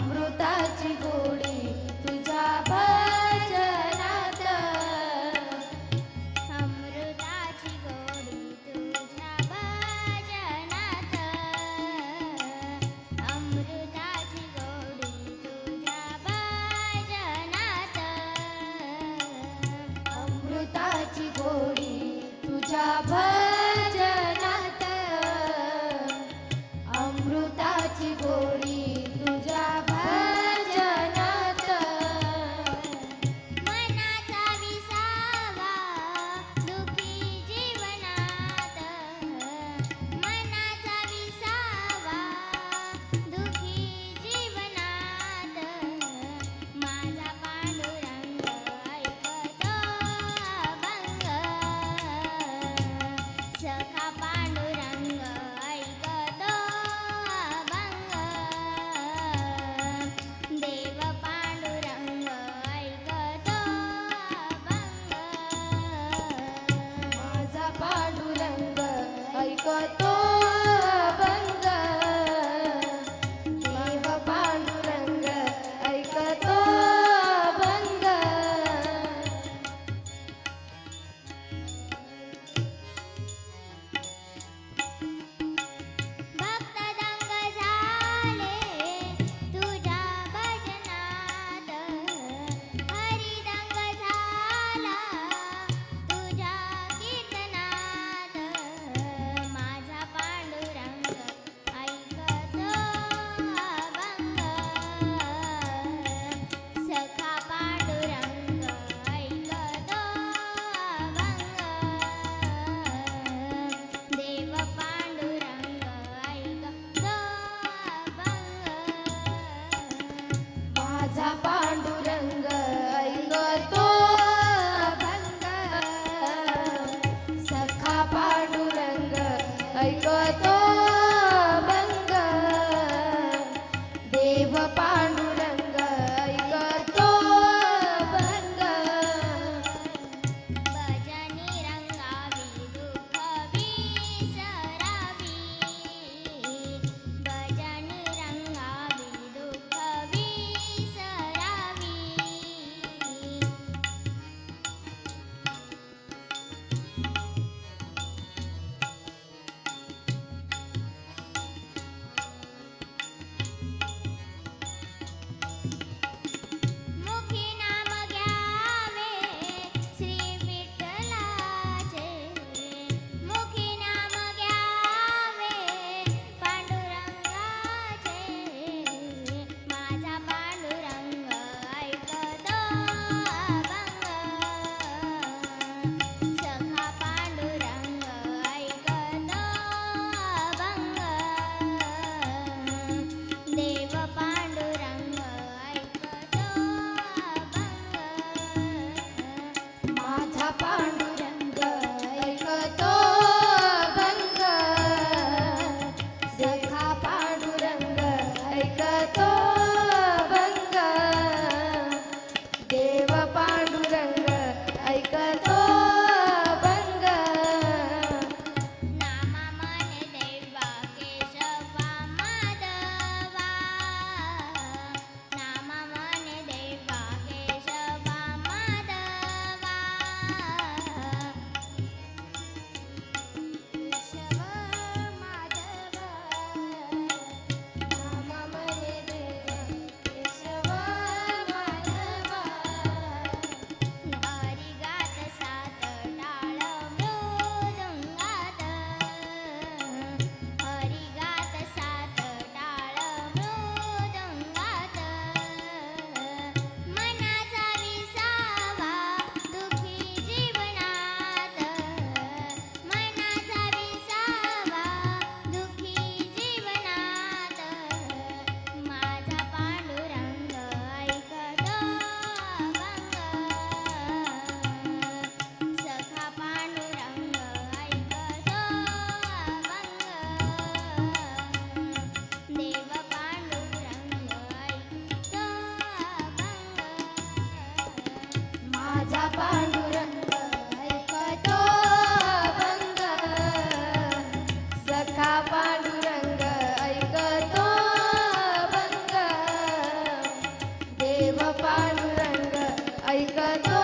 अमृताची तुझ्या भजनात. अमृताची गोडी अमृताची गोडी अमृताची भ ay kata todos. todo.